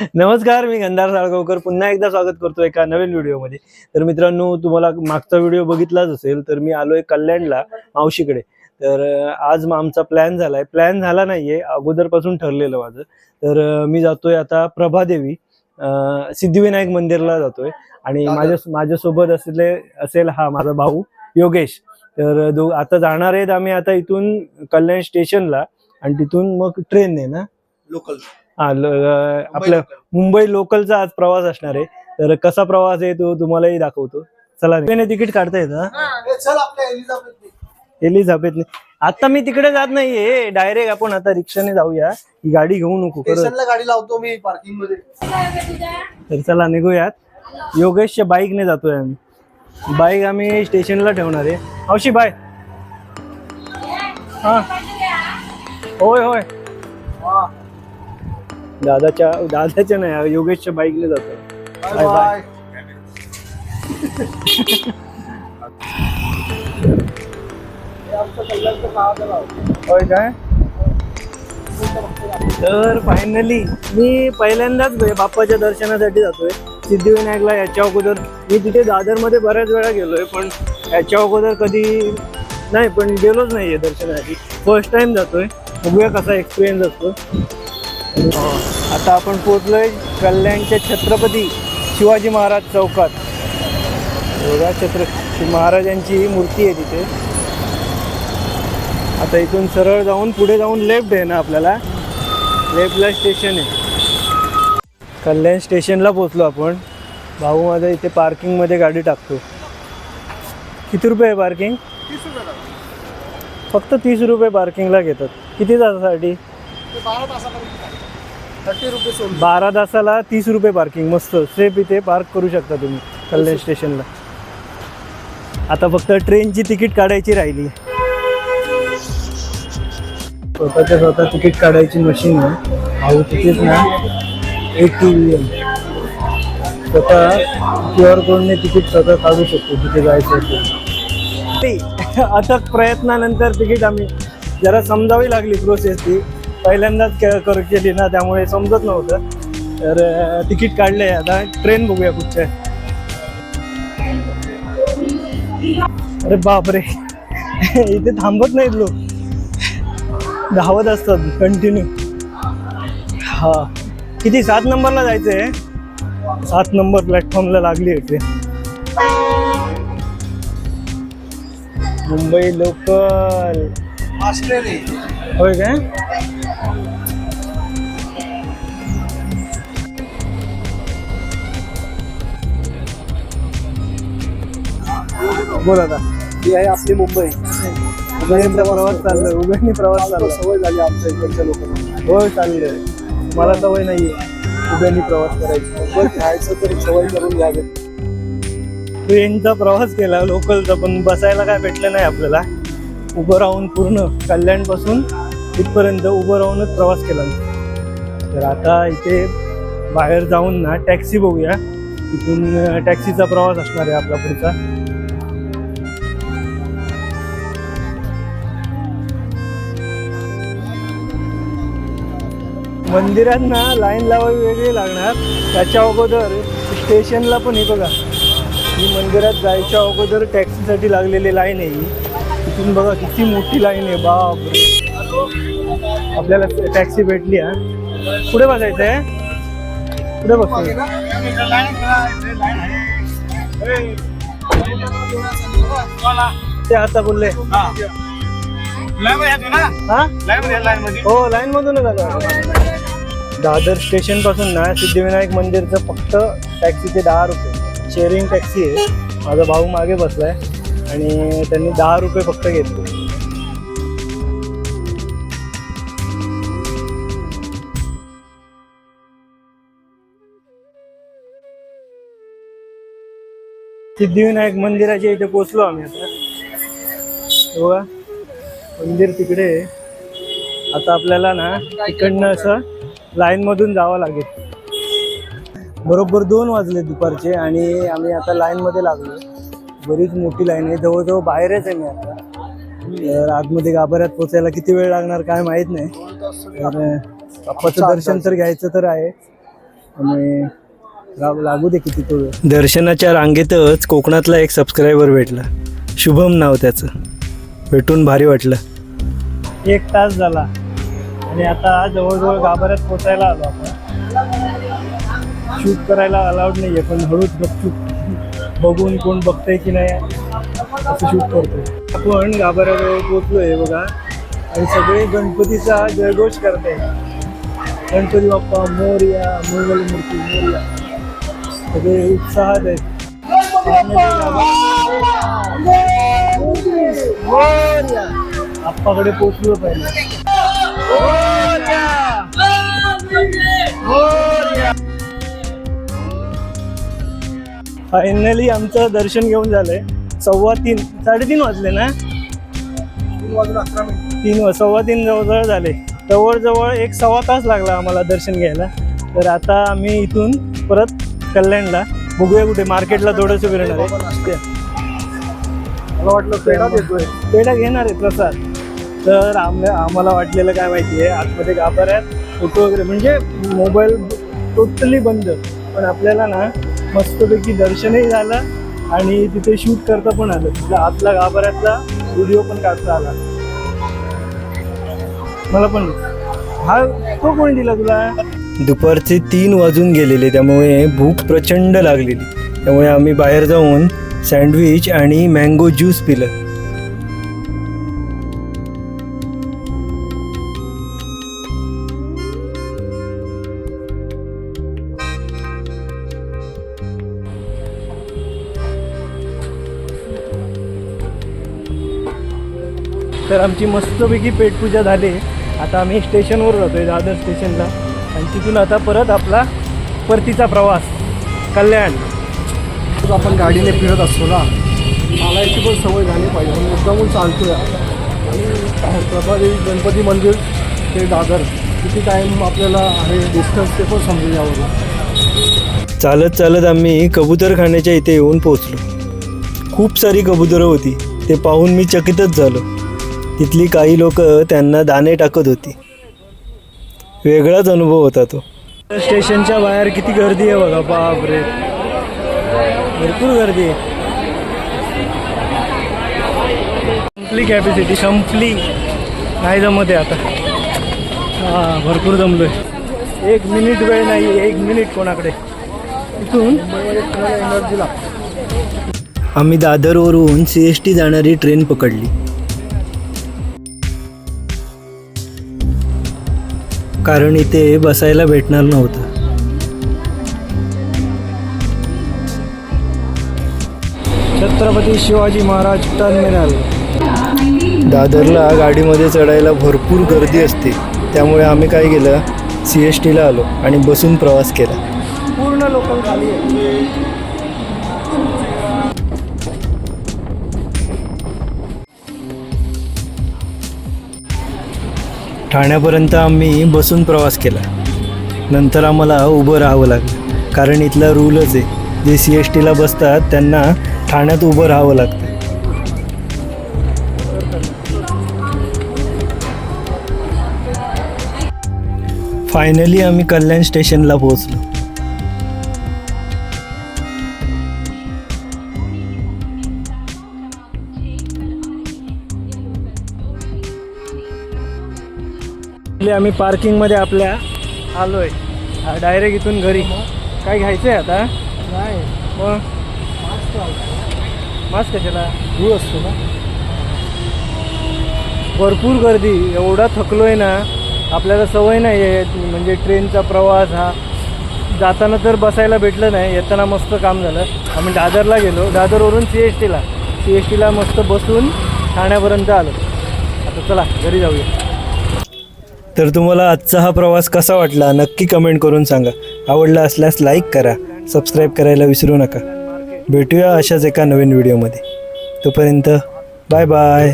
नमस्कार मी गंधार साळगावकर. पुन्हा एकदा स्वागत करतो एका नवीन व्हिडिओमध्ये. तर मित्रांनो तुम्हाला मागचा व्हिडिओ बघितलाच असेल तर मी आलोय कल्याणला मावशीकडे. तर आज आमचा प्लॅन झालाय. प्लॅन झाला नाहीये अगोदरपासून ठरलेलं माझं. तर मी जातोय आता प्रभादेवी सिद्धिविनायक मंदिरला जातोय. आणि माझ्या माझ्यासोबत असले असेल हा माझा भाऊ योगेश. तर दो आता जाणार आहेत आम्ही आता इथून कल्याण स्टेशनला आणि तिथून मग ट्रेन आहे ना? लोकल आपलं मुंबई लोकलचा आज प्रवास असणार आहे. तर कसा प्रवास आहे तो तुम्हालाही दाखवतो. चला ट्रेन तिकीट काढता येतं हा? एलिझाबेथने आता मी तिकडे जात नाहीये. डायरेक्ट आपण आता रिक्षाने जाऊया. ही गाडी घेऊ नको गाडी लावतो मी पार्किंगमध्ये. तर चला निघूयात. योगेशच्या बाईकने जातोय आम्ही. बाईक आम्ही स्टेशनला ठेवणार आहे. मावशी बाय हा. होय होय. दादाच्या दादाच्या नाही योगेशच्या बाईकने बाय बाय. होय काय? तर फायनली मी पहिल्यांदाच भे- बाप्पाच्या दर्शनासाठी जातोय. सिद्धिविनायकला याच्या अगोदर. मी तिथे दादरमध्ये बऱ्याच वेळा गेलोय पण याच्या अगोदर कधी नाही पण गेलोच नाहीये दर्शनासाठी. फर्स्ट टाइम जातोय. बघूया कसा एक्सपिरियन्स असतो. आता आपण पोहोचलोय कल्याणच्या छत्रपती शिवाजी महाराज चौकात. बघा छत्रपती महाराजांची मूर्ती आहे तिथे. आता इथून सरळ जाऊन पुढे जाऊन लेफ्ट आहे ना आपल्याला? लेफ्टला स्टेशन आहे. कल्याण स्टेशनला पोचलो आपण. भाऊ माझा इथे पार्किंगमध्ये गाडी टाकतो. किती रुपये आहे पार्किंग फक्त तीस रुपये पार्किंगला घेतात. किती तासासाठी बारा तासापर्यंत थर्टी बारा तासाला तीस रुपये पार्किंग मस्त. सेफ इथे पार्क करू शकता तुम्ही कल्याण स्टेशनला आता फक्त ट्रेनची तिकीट काढायची राहिली. स्वतःच्या स्वतः तिकीट काढायची मशीन आहे. भाऊ तिकीट ना एक टी व्ही स्वतः क्यू आर कोडने तिकीट स्वतः काढू शकतो तिथे जायचं असेल अथक प्रयत्नानंतर तिकीट आम्ही जरा समजावी लागली प्रोसेस ती. पहिल्यांदाच करू केली ना त्यामुळे समजत नव्हतं. तर तिकीट काढले आता ट्रेन बघूया कुठच्या अरे बापरे. इथे थांबत नाहीत लोक. धावत असतात कंटिन्यू हा. किती? सात नंबरला जायचंय सात नंबर प्लॅटफॉर्मला लागली आहे ट्रेन मुंबई लोकल होय काय? बोल आता. ही आहे आपली मुंबई. उभ्याने प्रवास चाललोय. उभ्याने प्रवास चाललोय. सवय झाली आमच्या इकडच्या लोकांना. होय चाललंय. मला सवय नाहीये. उभ्याने प्रवास करायची. मुंबईत राहायचं तरी सवय करून घ्यावे ट्रेनचा प्रवास केला लोकलचा पण बसायला काय भेटलं नाही आपल्याला. उभं राहून पूर्ण कल्याणपासून इथपर्यंत उभं राहूनच प्रवास केला तर आता इथे बाहेर जाऊन ना टॅक्सी बघूया. इथून टॅक्सीचा प्रवास असणार आहे आपला पुढचा. मंदिरात ना लाईन लावावी वेगळी लागणार. त्याच्या अगोदर स्टेशनला पण हे बघा. ही मंदिरात जायच्या अगोदर टॅक्सीसाठी लागलेली लाईन आहे ही. तिथून बघा किती मोठी लाईन आहे. बाप रे. आपल्याला टॅक्सी भेटली हा. पुढे बसायचं आहे पुढे बसतो ते आता बोलले. हा. हो? लाईन मधूनच आलो. दादर स्टेशनपासून ना सिद्धिविनायक मंदिरचं फक्त टॅक्सीचे दहा रुपये. शेअरिंग टॅक्सी आहे. माझा भाऊ मागे बसलाय आणि त्यांनी दहा रुपये फक्त घेतले. सिद्धिविनायक मंदिराच्या इथे पोचलो आम्ही आता. बघा मंदिर तिकडे आता आपल्याला ना इकडनं असं लाईन मधून जावं लागेल. बरोबर दोन वाजले दुपारचे आणि आम्ही आता लाईन मध्ये लागलो. बरीच मोठी लाईन आहे. जवळजवळ बाहेरच आहे मी आता. तर आतमध्ये गाभाऱ्यात पोचायला किती वेळ लागणार काय माहीत नाही. तर बाप्पाचं दर्शन तर घ्यायचं तर आहे. लाग- लागू दे किती तो वेळ. दर्शनाच्या रांगेतच कोकणातला एक सबस्क्रायबर भेटला. शुभम नाव त्याचं. भेटून भारी वाटलं. एक तास झाला. आणि आता जवळजवळ गाभाऱ्यात पोचायला आलो आपण. शूट करायला अलाउड नाही आहे पण हळूच गपचूप बघून कोण बघतंय की नाही असं शूट करतो आपण गाभाऱ्याजवळ पोचलोय बघा. आणि सगळे गणपतीचा जयघोष करताय. गणपती बाप्पा मोरया मंगल मूर्ती मोरया. सगळे उत्साहात आहेत. आप्पाकडे पोचलो पाहिजे. फायनली आमचं दर्शन घेऊन झालंय. सव्वा तीन साडेतीन वाजले ना? तीन सव्वा तीन जवळ झाले. जवळजवळ एक सव्वा तास लागला आम्हाला दर्शन घ्यायला. तर आता आम्ही इथून परत कल्याणला बघूया कुठे. मार्केटला थोडंसं फिरणार आहे. मला वाटलं पेढा घेणार आहे प्रसाद. तर आम्हाला आम्हाला वाटलेलं काय माहिती आहे आतमध्ये गाभाऱ्यात फोटो वगैरे म्हणजे मोबाईल टोटली बंद. पण आपल्याला ना मस्तपैकी दर्शनही झालं आणि तिथे शूट करता पण आलं. तिथला आतला गाभाऱ्यातला व्हिडिओ पण काढता आला. मला पण हा तो कोण दिला तुला? दुपारचे तीन वाजून गेलेले त्यामुळे भूक प्रचंड लागलेली. त्यामुळे आम्ही बाहेर जाऊन सँडविच आणि मँगो ज्यूस पिलं. तर आमची मस्तपैकी पेटपूजा झाली. आता आम्ही स्टेशनवर आहे दादर स्टेशनला. आणि तिथून आता परत आपला परतीचा प्रवास कल्याण. तर आपण गाडीने फिरत असतो ना. मला याची पण सवय झाली पाहिजे म्हणून मुद्दामून चालतोय आणि प्रभादेवी गणपती मंदिर ते दादर. किती टाईम आपल्याला आहे डिस्टन्स ते पण समजून यावं चालत चालत आम्ही कबूतरखान्याच्या इथे येऊन पोचलो खूप सारी कबुतरं होती ते पाहून मी चकितच झालो. तिथली काही लोक त्यांना दाणे टाकत होती. वेगळाच अनुभव होता तो. स्टेशनच्या बाहेर किती गर्दी आहे बघा बापरे. भरपूर गर्दी आहे. संपली कॅपॅसिटी संपली. नाही जमत आहे आता. हां भरपूर जमलोय. एक मिनिट वेळ नाही एक मिनिट कोणाकडे? इथून. एनर्जी लागते आम्ही दादरवरून सी एस टी जाणारी ट्रेन पकडली. कारण इथे बसायला भेटणार नव्हतं. छत्रपती शिवाजी महाराज टर्मिनल. दादरला गाडीमध्ये चढायला भरपूर गर्दी असते. त्यामुळे आम्ही काय केलं सी एस टीला आलो आणि बसून प्रवास केला. पूर्ण लोकल खाली ठाण्यापर्यंत आम्ही बसून प्रवास केला. नंतर आम्हाला उभं राहावं लागलं. कारण इथला रूलच आहे जे सी एस टीला बसतात त्यांना ठाण्यात उभं राहावं लागतं. फायनली आम्ही कल्याण स्टेशनला पोहोचलो. आम्ही पार्किंगमध्ये आपल्या आलोय. डायरेक्ट इथून घरी. काय घ्यायचं आहे आता? नाही. मग? मास्क कशाला? दूर असतो ना. भरपूर गर्दी. एवढा थकलोय ना आपल्याला सवय नाही आहे म्हणजे ट्रेनचा प्रवास हा. जाताना तर बसायला भेटलं नाही. येताना मस्त काम झालं. आम्ही दादरला गेलो. दादरवरून सी एस टीला सी एस टीला मस्त बसून ठाण्यापर्यंत आलो. आता चला घरी जाऊया. तर तुम्हाला आजचा हा प्रवास कसा वाटला नक्की कमेंट करून सांगा. आवडला असल्यास लाईक करा सबस्क्राईब करायला विसरू नका. भेटूया अशाच एका नवीन व्हिडिओमध्ये तोपर्यंत बाय बाय